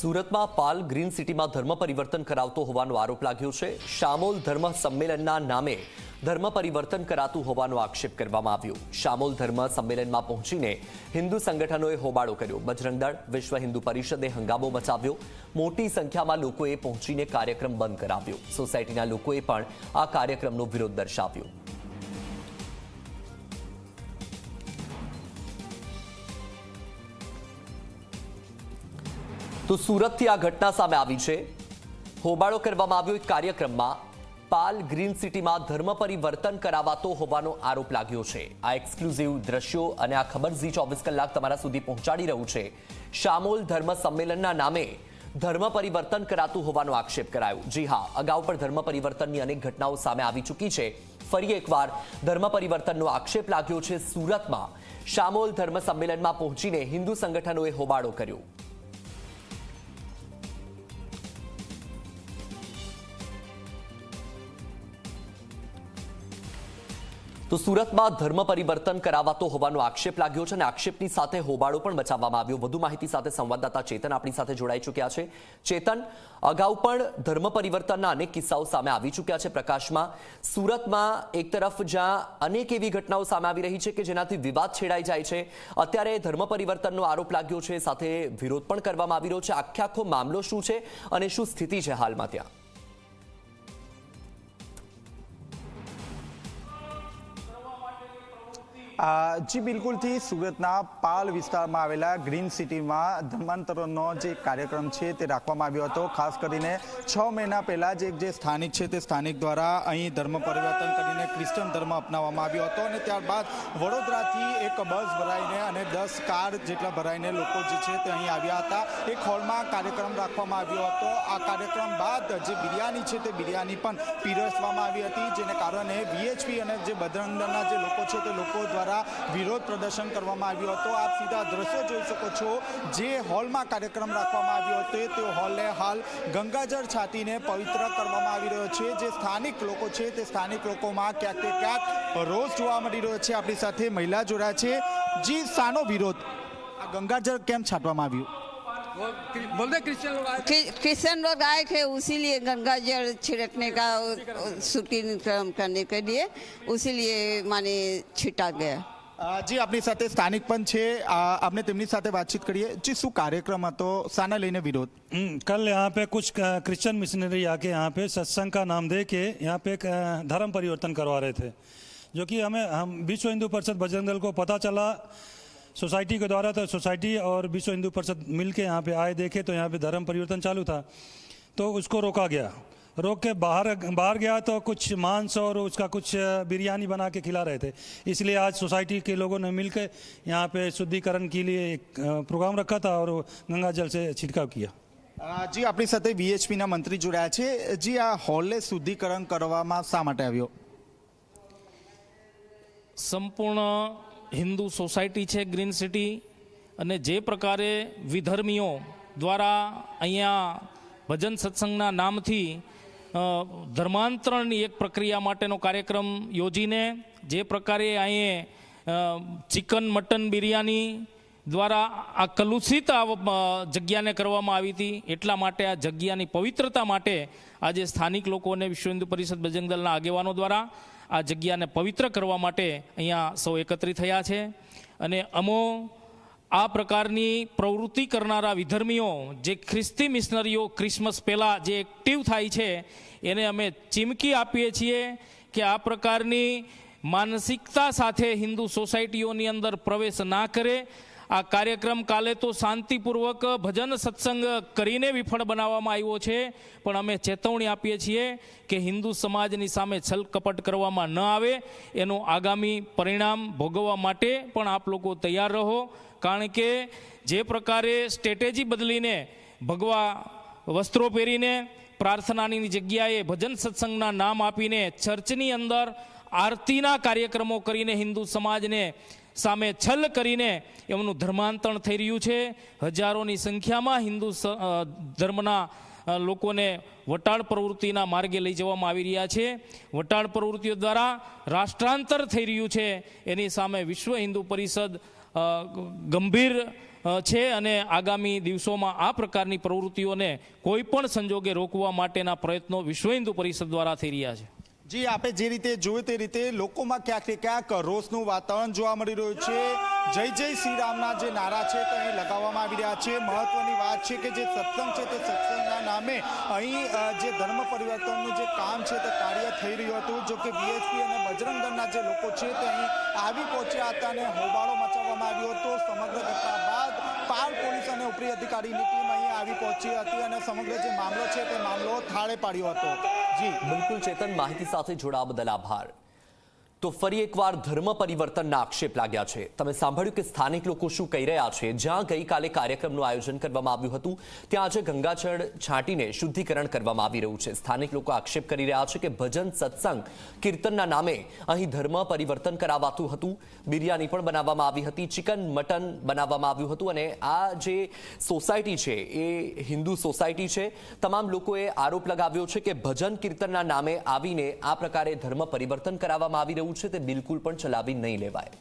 સુરતમાં પાલ ગ્રીન સિટીમાં ધર્મ પરિવર્તન કરાવતો હોવાનો આરોપ લાગ્યો છે. શામોલ ધર્મ સંમેલનના નામે ધર્મ પરિવર્તન કરાતું હોવાનો આક્ષેપ કરવામાં આવ્યો. શામોલ ધર્મ સંમેલનમાં પહોંચીને હિન્દુ સંગઠનોએ હોબાળો કર્યો. બજરંગદળ વિશ્વ હિન્દુ પરિષદે હંગામો મચાવ્યો. મોટી સંખ્યામાં લોકોએ પહોંચીને કાર્યક્રમ બંધ કરાવ્યો. સોસાયટીના લોકોએ પણ આ કાર્યક્રમનો વિરોધ દર્શાવ્યો. તો સુરતથી આ ઘટના સામે આવી છે. હોબાળો કરવામાં આવ્યો એક કાર્યક્રમમાં. પાલ ગ્રીન સિટીમાં ધર્મ પરિવર્તન કરાવાતો હોવાનો આરોપ લાગ્યો છે. આ એક્સક્લુઝિવ દ્રશ્યો અને આ ખબર ઝી ચોવીસ કલાક તમારા સુધી પહોંચાડી રહ્યું છે. શામોલ ધર્મ સંમેલનના નામે ધર્મ પરિવર્તન કરાતું હોવાનો આક્ષેપ કરાયો. જી હા, અગાઉ પણ ધર્મ પરિવર્તનની અનેક ઘટનાઓ સામે આવી ચૂકી છે. ફરી એકવાર ધર્મ પરિવર્તનનો આક્ષેપ લાગ્યો છે સુરતમાં. શામોલ ધર્મ સંમેલનમાં પહોંચીને હિન્દુ સંગઠનોએ હોબાળો કર્યો. તો સુરતમાં ધર્મ પરિવર્તન કરાવાતો હોવાનો આક્ષેપ લાગ્યો છે અને આક્ષેપની સાથે હોબાળો પણ બચાવવામાં આવ્યો. વધુ માહિતી સાથે સંવાદદાતા ચેતન આપણી સાથે જોડાઈ ચૂક્યા છે. ચેતન, અગાઉ પણ ધર્મ પરિવર્તનના અનેક કિસ્સાઓ સામે આવી ચૂક્યા છે પ્રકાશમાં. સુરતમાં એક તરફ જ્યાં અનેક એવી ઘટનાઓ સામે આવી રહી છે કે જેનાથી વિવાદ છેડાઈ જાય છે. અત્યારે ધર્મ પરિવર્તનનો આરોપ લાગ્યો છે, સાથે વિરોધ પણ કરવામાં આવી રહ્યો છે. આખે આખો મામલો શું છે અને શું સ્થિતિ છે હાલમાં ત્યાં? જી, બિલકુલથી સુરતના પાલ વિસ્તારમાં આવેલા ગ્રીન સિટીમાં ધર્માંતરણનો જે કાર્યક્રમ છે તે રાખવામાં આવ્યો હતો. ખાસ કરીને છ મહિના પહેલાં જ એક જે સ્થાનિક છે તે સ્થાનિક દ્વારા અહીં ધર્મ પરિવર્તન કરીને ક્રિશ્ચન ધર્મ અપનાવવામાં આવ્યો હતો અને ત્યારબાદ વડોદરાથી એક બસ ભરાઈને અને દસ કાર જેટલા ભરાઈને લોકો જે છે તે અહીં આવ્યા હતા. એક હોલમાં કાર્યક્રમ રાખવામાં આવ્યો હતો. આ કાર્યક્રમ બાદ જે બિરયાની છે તે બિરયાની પણ પીરસવામાં આવી હતી, જેને કારણે વીએચપી અને જે બદરંગના જે લોકો છે તે લોકો દ્વારા વિરોધ પ્રદર્શન કરવામાં આવ્યું હતું. આપ સીધા દ્રશ્યો જોઈ શકો છો. જે હોલમાં કાર્યક્રમ રાખવામાં આવ્યો હતો તે હોલને હાલ ગંગાજળ છાંટીને પવિત્ર કરવામાં આવી રહ્યો છે. જે સ્થાનિક લોકો છે, તે સ્થાનિક લોકોમાં ક્યાંક ને ક્યાંક રોષ જોવા મળી રહ્યો છે. આપણી સાથે મહિલા જોડાયા છે. જી સાનો વિરોધ. આ ગંગાજળ કેમ છાંટવામાં આવ્યું? वो क्रि- बोल दे क्रिश्चियन लोग आए क्रि- क्रिश्चियन लोग आए थे उसीलिए गंगा जल छिड़कने का शूटिंग करने के लिए उसीलिए माने छिटा गया અ, જી આપણી સાથે સ્થાનિક પણ છે આ, આપણે તેમની સાથે વાતચીત કરીએ જી શું કાર્યક્રમ હતો શાને લઈને વિરોધ हम्म, कल यहाँ पे कुछ अ, क्रिश्चियन मिशनरी आके यहाँ पे सत्संग का नाम दे के यहाँ पे एक अ, धर्म परिवर्तन करवा रहे थे जो कि हमें हम विश्व हिंदू परिषद बजरंग दल को पता चला सोसाइटी के द्वारा तो सोसाइटी और विश्व हिंदू परिषद मिल के यहाँ पे आए देखे तो यहाँ पे धर्म परिवर्तन चालू था तो उसको रोका गया रोक के बाहर बाहर गया तो कुछ मांस और उसका कुछ अ, बिरयानी बना के खिला रहे थे इसलिए आज सोसाइटी के लोगों ने मिलकर यहाँ पे शुद्धिकरण के लिए एक अ, प्रोग्राम रखा था और गंगा जल से छिड़काव किया અ, જી આપણી સાથે વીએચપીના મંત્રી જોડાયા છે જી આ હોલને શુદ્ધિકરણ કરવામાં શા માટે આવ્યો સંપૂર્ણ હિન્દુ સોસાયટી છે ગ્રીન સિટી અને જે પ્રકારે વિધર્મીઓ દ્વારા અહીંયા ભજન સત્સંગના નામથી ધર્માંતરણની એક પ્રક્રિયા માટેનો કાર્યક્રમ યોજીને જે પ્રકારે અહીં ચિકન, મટન, બિરયાની દ્વારા આ કલુષિત જગ્યાને કરવામાં આવી હતી. એટલા માટે આ જગ્યાની પવિત્રતા માટે આજે સ્થાનિક લોકો અને વિશ્વ હિન્દુ પરિષદ બજરંગ દળના આગેવાનો દ્વારા આ જગ્યાને પવિત્ર કરવા માટે અહીંયા સૌ એકત્રિત થયા છે. અને અમો, આ પ્રકારની પ્રવૃત્તિ કરનારા વિધર્મીઓ, જે ખ્રિસ્તી મિશનરીઓ ક્રિસમસ પહેલાં જે એક્ટિવ થાય છે, એને અમે ચીમકી આપીએ છીએ કે આ પ્રકારની માનસિકતા સાથે હિન્દુ સોસાયટીઓની અંદર પ્રવેશ ના કરે. આ કાર્યક્રમ કાલે તો શાંતિપૂર્વક ભજન સત્સંગ કરીને વિફળ બનાવવામાં આવ્યો છે. પણ અમે ચેતવણી આપીએ છીએ કે હિન્દુ સમાજની સામે છલકપટ કરવામાં ન આવે. એનું આગામી પરિણામ ભોગવવા માટે પણ આપ લોકો તૈયાર રહો. કારણ કે જે પ્રકારે સ્ટ્રેટેજી બદલીને ભગવા વસ્ત્રો પહેરીને પ્રાર્થનાની જગ્યાએ ભજન સત્સંગના નામ આપીને ચર્ચની અંદર આરતીના કાર્યક્રમો કરીને હિન્દુ સમાજને સામે છલ કરીને એમનું ધર્માંતરણ થઈ રહ્યું છે. હજારોની સંખ્યામાં હિન્દુ ધર્મના લોકોને વટાળ પ્રવૃત્તિના માર્ગે લઈ જવામાં આવી રહ્યા છે. વટાળ પ્રવૃત્તિઓ દ્વારા રાષ્ટ્રાંતર થઈ રહ્યું છે. એની સામે વિશ્વ હિન્દુ પરિષદ ગંભીર છે અને આગામી દિવસોમાં આ પ્રકારની પ્રવૃત્તિઓને કોઈ પણ સંજોગે રોકવા માટેના પ્રયત્નો વિશ્વ હિન્દુ પરિષદ દ્વારા થઈ રહ્યા છે. જી આપે જે રીતે જોયું તે રીતે લોકોમાં ક્યાંક ક્યાંક રોષનું વાતાવરણ જોવા મળી રહ્યું છે. જય જય શ્રી રામના જે નારા છે તે અહીં લગાવવામાં આવી રહ્યા છે. મહત્વની વાત છે કે જે સત્સંગ છે તે સત્સંગના નામે અહીં જે ધર્મ પરિવર્તનનું જે કામ છે તે કાર્ય થઈ રહ્યું હતું. જો કે બીએસપી અને બજરંગ દળના જે લોકો છે તે અહીં આવી પહોંચ્યા હતા અને હોબાળો મચાવવામાં આવ્યો હતો. સમગ્ર ઘટના બાદ પાર પોલીસ અને ઉપરી અધિકારીની ટીમ અહીં આવી પહોંચી હતી અને સમગ્ર જે મામલો છે તે મામલો થાળે પાડ્યો હતો. જી. બિલકુલ ચેતન માહિતી સાથે જોડાવા બદલ આભાર. તો ફરી એકવાર ધર્મ પરિવર્તનના આક્ષેપ લાગ્યા છે. તમે સાંભળ્યું કે સ્થાનિક લોકો શું કહી રહ્યા છે? જ્યાં ગઈકાલે કાર્યક્રમનું આયોજન કરવામાં આવ્યું હતું, ત્યાં આજે ગંગાજળ છાંટીને શુદ્ધિકરણ કરવામાં આવી રહ્યું છે. સ્થાનિક લોકો આક્ષેપ કરી રહ્યા છે કે ભજન સત્સંગ કીર્તનના નામે અહીં ધર્મ પરિવર્તન કરાવાતું હતું. બિરયાની પણ બનાવવામાં આવી હતી, ચિકન મટન બનાવવામાં આવ્યું હતું અને આ જે સોસાયટી છે, એ હિન્દુ સોસાયટી છે. તમામ લોકોએ આરોપ લગાવ્યો છે કે ભજન કીર્તનના નામે આવીને આ પ્રકારે ધર્મ પરિવર્તન કરાવવામાં આવી રહ્યું છે તે બિલકુલ પણ ચલાવી નહીં લેવાય.